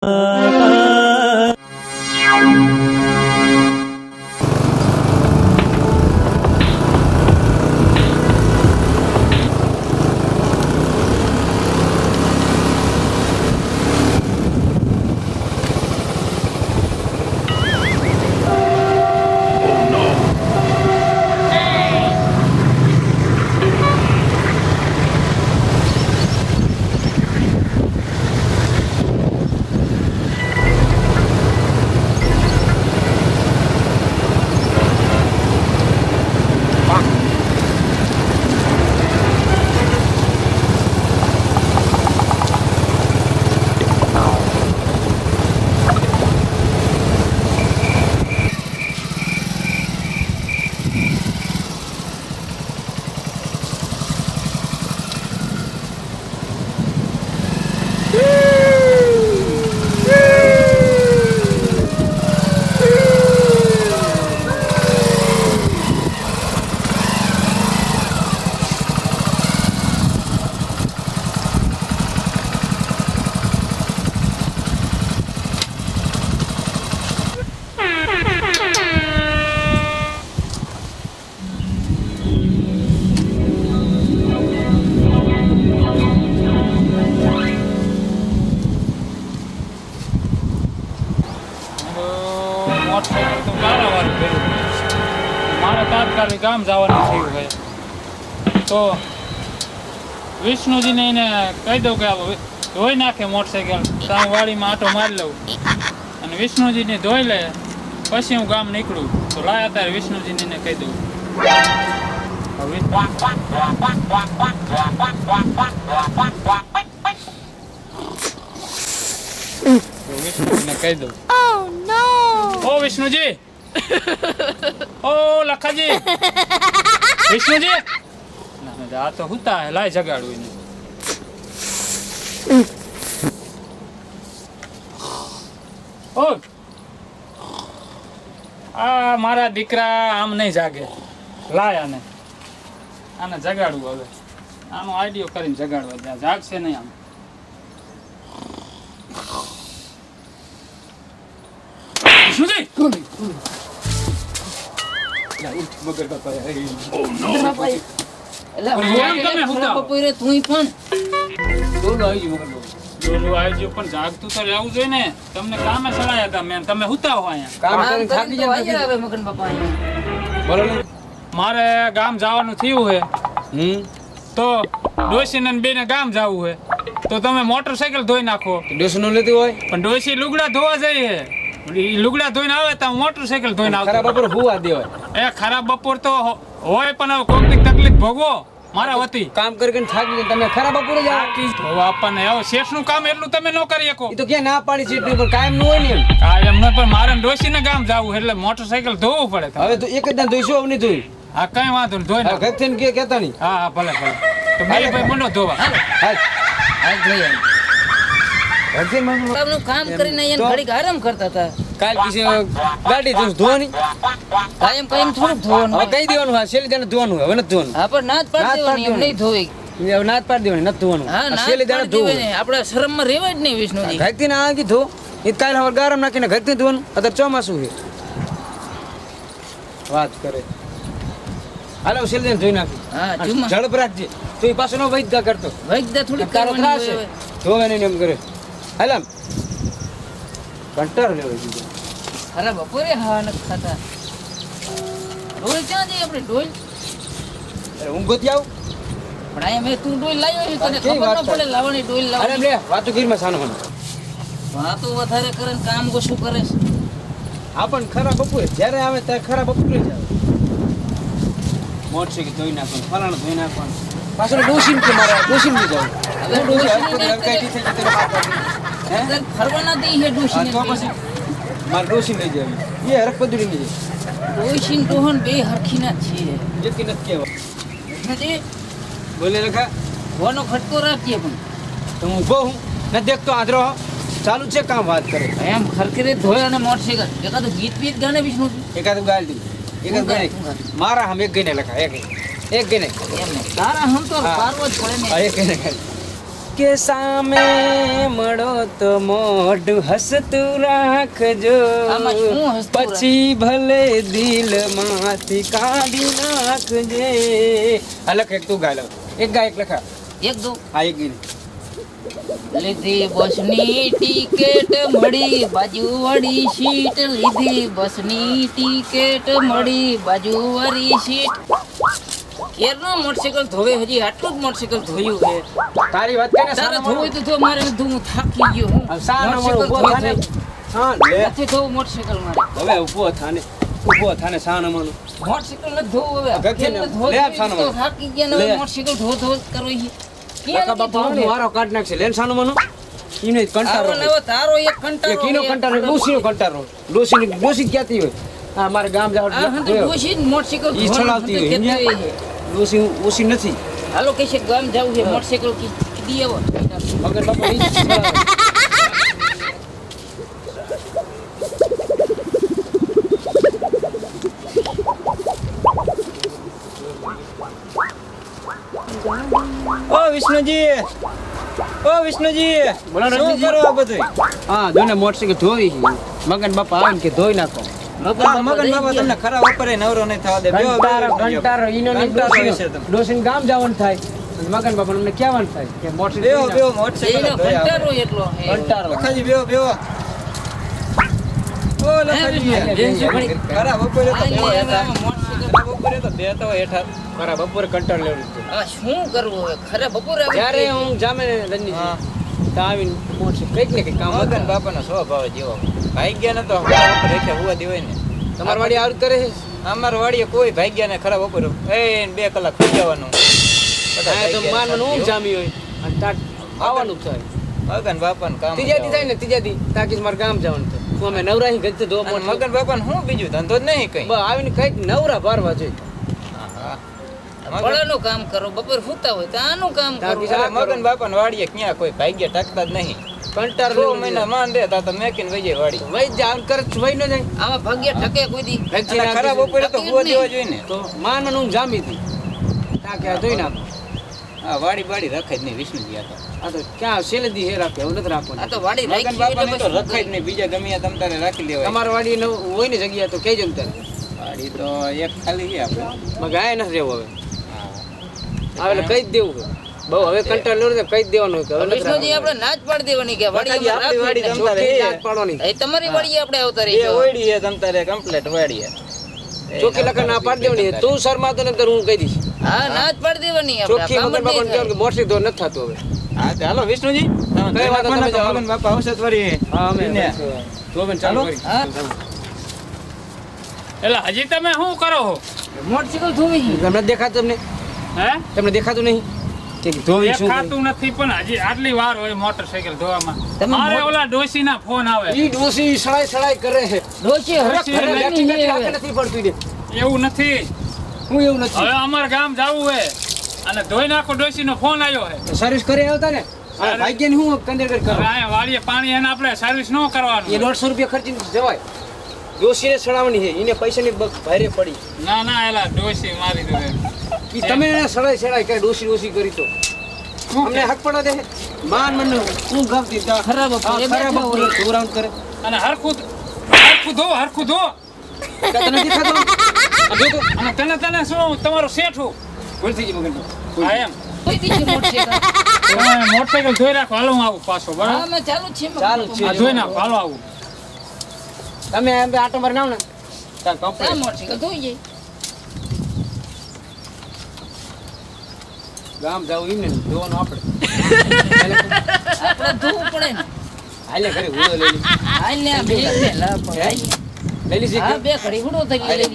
拜。મોટરસાઇકલ તો. મારે તાત્કાલિક ગામ જવાનું થયું ભાઈ તો વિષ્ણુજીને એને કહી દઉં કે ધોઈ નાખે મોટરસાઇકલ તો વાડીમાં આટો મારી લઉં અને વિષ્ણુજીને ધોઈ લે પછી હું ગામ નીકળું તો લાય અત્યારે વિષ્ણુજીને કહી દઉં વિષ્ણુજીને કહી દઉં! ઓ વિષ્ણુજી. ઓ, લખાજી. વિષ્ણુજી. આ તો હુતા હે લાય જગાડું એને. ઓ. આ મારા દીકરા આમ નહીં જાગે. લાય આને. આને જગાડવું હવે. આનો આઈડિયો કરીને જગાડવા જાગશે નહીં આમ વિષ્ણુજી એટલે કેમ તમે હુતા? બપોરે તુંય પણ ડોલું આવી ગયું પણ જાગતું તો રહેવું જોઈએ ને તમને કામે ચડાયા હતા મેં તમે હુતા હો અહીંયા કામ આમ કરીને થાકી કરીને ને. મારે ગામ જવાનું થયું છે. હમ. તો ડોશી ને બેને ગામ જવું છે. તો તમે મોટરસાયકલ ધોઈ નાખો. ડોસનું લીધું હોય? પણ ડોસી લુગડા ધોવા જઈએ ઈ લુગડા ધોઈને આવે તો મોટરસાયકલ ધોઈને ખરાબ આવતો બપોર હુવા દેવાય એ ખરાબ બપોર તો હોય પણ હવે કોઈક તકલીફ ભોગવો. મારા વતી. કામ કરી કરીને થાકી જાય તમે ખરાબ બપોરે જાઓ હવે આપણને. શેઠનું કામ એટલું તમે ન કરી શકો. એ તો ક્યાં ના પાડી છે પણ કાયમનું હોય ને એમ. ન પણ મારે ડોશીને ગામ જવું એટલે મોટરસાયકલ ધોવું પડે હવે તો એક જ દાન ધોઈશું હવે નહીં ધોઈ હા કઈ વાંધો નહીં ધોઈ. ઘર થઈને કે કહેતા નહીં. હા હા ભલે ભલે. તો બે ભાઈ મંડો ધોવા. હાલ. હાલ જોઈ આવ. ઘર થઈને મારું- કામનું કામ કરીને અહીંયા ઘડીક આરામ કરતા હતા. કાલ ગાડી ધોઈશ, ધોવાની? કાયમ કાયમ થોડુંક ધોવાનું. હવે કઈ દેવાનું? હા છેલ્લી ધોવાનું હવે નથી ધોવાનું. હા પણ ના પાડી દેવાની એમ નહીં ધોઈ હવે પાડી દેવાની નથી ધોવાનું. હા છેલ્લી દાડે પાડી ધોવું. દેવાની આપણે શરમમાં રહેવાય જ નહીં વિષ્ણુજી. ઘરથી ના આગી ધો. એ કાલ હવે ગારમ નાખીને ઘરથી ધોવાનું. અત્યારે ચોમાસું છે. વાત કરે. હાલો છેલ્લી ધોઈ નાખી હા ઝડપ રાખજે. તો એ પાછો નો વૈદા કરતો. વૈદ્ય થોડીક ધોવાની છે ધોવે નહીં એમ કરે. હાલ કંટાળો લેવો છે ખરા બપોરે હા નથી ખાતા. ડોલ ક્યાં જઈએ આપણે ડોલ? અરે ઊંઘ ગોતી આવું. પણ અહીંયા મેં તું ડોલ લાવ્યો છે તને ખબર ન પડે લાવવાની ડોલ અરે લે વાતો ગીરમાં સાનો મને વાતો વધારે કરે ને કામ ઓછું કરે છે. હા પણ ખરા બપોરે જ્યારે આવે ત્યારે ખરા બપોરે જ આવે મોટરસાઇકલ ધોઈ નાખવાનું ફલાણ ધોઈ નાખવાનું. પાછળ ડોસીમ કે મારા ડોસીમ નહીં જાવ ડોસી નહીં હરકાઈથી થઈ ગઈ તેનો હાથ હે ડોશીને તો પછી મારે ડોસી લઈ એ હરક પદુડી લઈ જાય ડોશીને ડોહન બે હરખીના જ છીએ જેટલી નથી કહેવા બોલે લખા ફોનો ખટકો રાખીએ પણ. તો હું હું. ન દેખતો આંધળો ચાલુ છે કામ વાત કરે. એમ ખરખરે ધોય અને મોટરસાઇકલ એકાદ ગીત બીત ગાને વિષ્ણુ? એકાદ એકાદ ગાય, ગણે હું ગાય. મારા હમ એક ગઈને લખા એક. એક ગઈને તારા હમ તો. પારવો જ પડે ને. એક ગઈને. કે સામે મળો તો મોઢું હસતું રાખજો. પછી ભલે દિલમાંથી કાઢી નાખજે. લખ એક તું ગાય એક ગાય એક લખા. એક દો હા એક ગીત લીધી બસની ટિકિટ મળી બાજુ વળી સીટ. લીધી બસની ટિકિટ મળી બાજુ વળી સીટ. કેરનો મોટરસાઇકલ ધોવે હજી આટલું જ મોટરસાઇકલ ધોયું છે. તારી વાત કરીને તારે ધોવું તો ધો મારે ધોવું થાકી ગયો હું. સાનો થાને. હા લે. નથી ધોવું મોટરસાઇકલ મારે. હવે ઊભો થાને. ઊભો થાને સાનો માનો મોટરસાઇકલ ન ધોવું હવે. કેમ નથી લે આપ સાનો માનો. થાકી ગયા ને મોટરસાઇકલ ધો ધો કરો છે કે બાપા હું મારો કાઢ નાખશે. લે સાનો માનો ઈને કંટારો નવો ને તારો એક કંટારો કીનો કંટારો ડોસીનો કંટારો ડોસી ડોસી ક્યાંથી હોય? હા મારે ગામ જાવ ડોશી મોટરસાઇકલ ઈ હંતે હોય, હોય ઓછી નથી. હાલો કે છે ગામ જવું છે મોટરસાઇકલ કીધી આવો. મગર બાપા. ઓ વિષ્ણુજી. ઓ વિષ્ણુજી. બોલો શું કરો આ બધું હા જોને મોટરસાઇકલ ધોઈ છે. મગન બાપા આવે કે ધોઈ નાખો. મગન બાબા તમને ખરા નવરો નહીં થવા દે. ઈનો ને ડોસીનો. ગામ જવાનું થાય. મગન બાપા અમને કહેવાનું થાય કે એટલો. ખરા બપોરે તો તો હેઠા ખરા કંટાળ લેવું છે. શું કરવું હવે? ખરે બપોરે જ્યારે હું જામે ને રણજીતજી, હા. આવીને મોટરસાઇકલ કંઈક ને કંઈક કામ મગન હતા. બાપાનો સ્વભાવ જેવો ભાગ્ય ને તો રેખે હોવા દેવાય ને. તમારી વાડી આવું કરે છે? અમાર વાડીએ કોઈ ભાગ્યા ને ખરાબ ઉપર એ બે કલાક સુઈ જવાનું તો માનવાનું ઊંઘ જામી હોય. અને તાટ આવવાનું થાય. મગન બાપા કામ ત્રીજાથી થાય ને ત્રીજાથી તાકીજ મારે ગામ જવાનું થાય હું અમે નવરાહી ગજતે ધોવા પણ મગન બાપા શું બીજું? ધંધો જ નહીં કઈ. આવીને કંઈક નવરા ભરવા જોઈએ. હા. મગન- કામ કરો બપોર સુતા હોય તો આનું કામ કરો. મગન બાપા વાડીએ ક્યાં કોઈ ભાગ્ય ટકતા જ નહીં. કંટાળ છ મહિના માન દે તા તો જાય વાડી. વઈ જાવ કર વઈ ન જાય. આવા ભાગ્ય ઠકે કોઈ દી. ખરાબ બપોરે તો હુવા દેવા જોઈએ ને તો માનનું જામી હતી તાકે આ જોઈ નાખો. હા વાડી બાડી રખાય જ નહીં વિષ્ણુજી ગયા તો. આ તો ક્યાં સેલેદી હે રાખે એવું નથી આ તો વાડી રાખી બાપા ને તો રખાય જ નહીં. બીજા ગમે તમ તારે રાખી લેવાય. તમારા વાડી ને હોય ને જગ્યા તો કહેજો ને તારે. વાડી તો એક ખાલી છે આપણે મગાય નથી રહેવું હવે. હા. એટલે કહી જ દેવું બહુ હવે કંટાળ ને કહી દેવાનું કે વિષ્ણુજી આપણે ના જ પાડી દેવાની કે વાડી આપણી વાડી રાખવી જ તમ તારે ચોખ્ખી એ. જાત પાડવાની. એ તમારી વાડી આપણે આવતા બે રહીશું ઓયડી છે તમ તારે કમ્પ્લેટ વાડી છે. એ ચોખ્ખી લખન ના પાડી દેવાની. તું શર્મા તો નતર હું કહી દઈશ. હા ના જ પાડી દેવાની આપણે. ચોકી મગન બાપાને કે મોટરસાઇકલ તો ન થતું હવે. હા તો હાલો વિષ્ણુજી તમે કઈ વાત તમે જાઓ. મગન બાપા આવશે તો હા અમે ને. ધોબન ચાલો. હા. એટલે હજી તમે શું કરો છો. મોટરસાઇકલ ધોવી. તમને દેખાતું તમને? હે? તમને દેખાતું નહીં? કે ધોવી શું? દેખાતું નથી પણ હજી આટલી વાર હોય મોટરસાઇકલ ધોવામાં. મારે મોટ- ઓલા ડોશીના ફોન આવે. ઈ ડોસી સળાઈ સળાઈ કરે છે. ડોશી હવે ડોશી ઘરે એટલે બેઠી બેઠી છે બેઠી હવે. હાથે નથી પડતું એવું નથી. હું એવું નથી. હવે અમાર ગામ જાવું હે. અને ધોઈ નાખો ડોશીનો ફોન આવ્યો હે. સર્વિસ કરી આવતા ને? ભાગ્યની હું કંદર હવે કરો વાડીએ પાણી એને આપણે સર્વિસ ન એ કરવાનું દોઢસો રૂપિયા ખર્ચીને જવાય. ડોસીને સડાવવાની છે. એને પૈસાની બગ ભારે પડી. ના ના એલા ડોસી મારી દો તમે એને સડાઈ સડાઈ કઈ ડોસી ડોસી કરી તો. અમને હક પડો દે. માન મને હું ગમતી તા? ખરાબ ખરાબ ધોરાણ કરે. અને હરખું હરખું ધો હરખું ધો. કાં તને દેખાતું તો અને તને તને શું તમારો શેઠું ભૂલ થઈ ગઈ મગન હા એમ. મોટરસાઇકલ. ધોઈ રાખો હાલો હું આવું પાછો હા, બરાબર ચાલુ છે ચાલુ છે. ધોઈ નાખો હાલો આવું. તમે એમ બે આટો મારી નાવ ને. મોટરસાઇકલ ધોઈ જાય. ગામ જાવ એમ ને જોવાનું આપણે. આપણે ધોવું પડે ને. હાલે ઘરે લઈ લી. હાલ બે પહેલા પડાય. લઈ લીધી હા, બે ઘડી ઉડો થઈ ગઈ.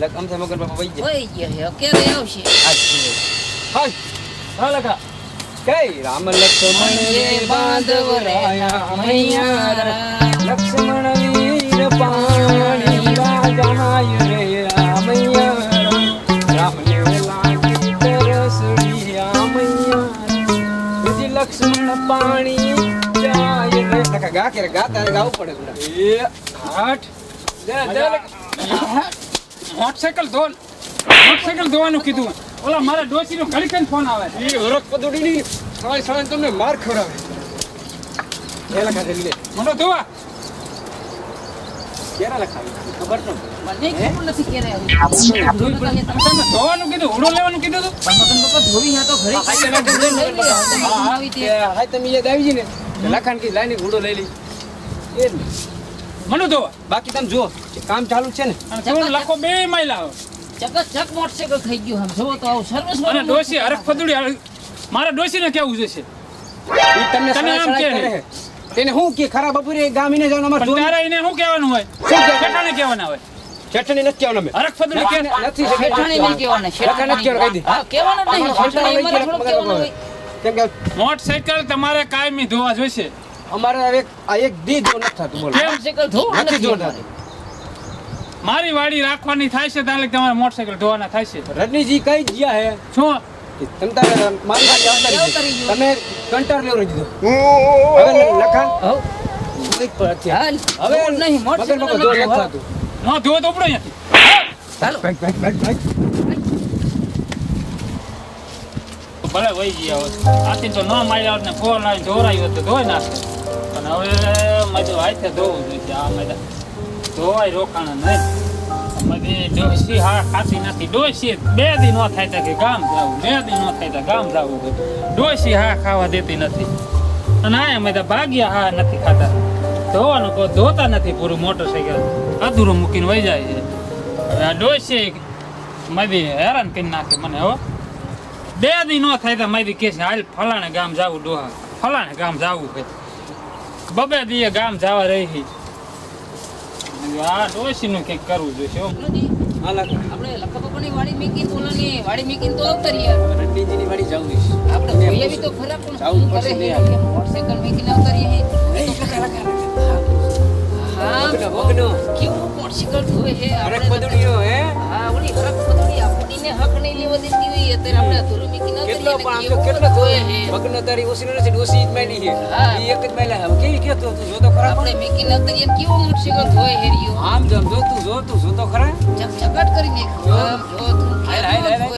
લગ આમ થાય મગન બાપા વઈ જાય વહી ગયા કે રે આવશે? હાલ. હા લખા કઈ? રામ લક્ષ્મણ રે બાંધવ રહ્યા મૈયારા. લક્ષ્મણ વીર પાણી રાજાય રે. લક્ષ્મણ પાણી જાય ગા કે ગાતા ગાવું પડે એ હાટ. દે દે મોટરસાઇકલ ધો મોટરસાઇકલ ધોવાનું કીધું ઓલા મારા ડોશીનો ઘડી કઈ ફોન આવે એ હરક પદુડી ની સવાય સવાય તમને માર ખવડાવે. એ લખાશે લે. મને ધોવા. ક્યારે લખાવી? ખબર ન મને ખબર નથી ક્યારે આવી. ધોઈ નતા અહીંયા તમે. તમે ધોવાનું કીધું? હુડો લેવાનું કીધું તું? પણ મગન ધોવી તો ઘરે હા, હા, ઘરે લઈ લે. હા, તમે હા, બનાવી તે. કે હા તમે યાદ આવી જઈ લખાણ કી લાઈની ઘૂડો લઈ લી. એ મને ધોવા. બાકી તમે જુઓ કામ ચાલુ છે ને અને તું લખો બે માયલા આવે. ચકચક મોટરસાઇકલ થઈ ગયું આમ. જોવો તો આવું સર્વિસ અને ડોસી હરખ ફદુડી મારા ડોસીને કેવું જશે? તમને આમ કે છે. તેને શું કે ખરા બપોરે ગામીને જવાનું અમારે તારે એને શું કહેવાનું હોય? શું શેઠાને કહેવાના હોય. ચટણી નથી કહેવાનું અમે. હરખ ફદુડી કે નથી નહીં કહેવાના, શેઠાણી નથી કહેવાનું, કહી દે. હા, કહેવાના નહીં. અમારા શેઠાણી લઈ અમારે ગયા થોડું કહેવાનું હોય. કેમ કે મોટરસાઇકલ તમારે કાયમી ધોવા જોઈશે. અમારે હવે આ એક દી જો નથી થતું બોલો. મોટરસાઇકલ ધોવું નથી નથી જોતા. મારી વાડી રાખવાની થાય છે ત્યારે તમારે મોટરસાઇકલ ધોવાના થાય છે. રજનીજી કઈ ગયા હે? શું? તારે મારી. ગયો. તમે કંટાર લેવડી દીધો હવે લખા હવ. હાલ. હવે નહીં મોટ મગર મગર દોર નથી. નથી ધોવા. તો ઉપડો ચાલો. Back back back back. ભલે વહી ગયા હોત. આથી તો ન માર્યા હોત ને ફોર લાવીને ધોરાયું હોત તો ધોઈ નાખે પણ હવે મજુ હાથે ધોવું જોઈએ આ મજા. ધોવાય રોકાણ નહીં. બધી ડોસી હા ખાતી નથી. ડોસી બે દી નો થાય તો કે ગામ જાવું, બે દી નો થાય તો ગામ જાવું ડોસી હા ખાવા દેતી નથી. અને આ અમે તો ભાગ્યા હા નથી ખાતા. ધોવાનું કોઈ ધોતા નથી પૂરું મોટરસાઇકલ અધૂરું મૂકીને વહી જાય છે. આ ડોસી મધી હેરાન કરી નાખે મને, હો. બે દી ન થાય તો મારી કે હાલ ફલાણે ગામ જાવું ડોહા. ફલાણે ગામ જાવું છે. બબે દીએ ગામ જવા રહી. આ કંઈક કરવું જોઈએ. આપણે લખા-પપ્પાની વાડી મીકી બોલાની વાડી મીકીને તો અવતરીએ. રજનીજીની વાડી જાવું છે. આપણે જોઈએ બી તો ખરા પણ જાવું પડશે ને અવતરીએ છે. હા. કેવું મોટરસાઇકલ ધોવે છે આપણે હક નહીં લેવા દેતી અત્યારે આપણે અધૂરું મીકીને કેટલો આમ તો કેટલો કેવું તારી ઓછી નથી ડોસી જ છે. એક જ માયલા છે. હવે કેવી કહેતો તું ખરા? આપણે મીકીને અવતરીએ ને કેવું મોટરસાઇકલ ધોવે છે રહ્યું. આમ જો ખરા કરી નાખ્યું. જો તું હાલ, હાલ, હાલ, હાલ.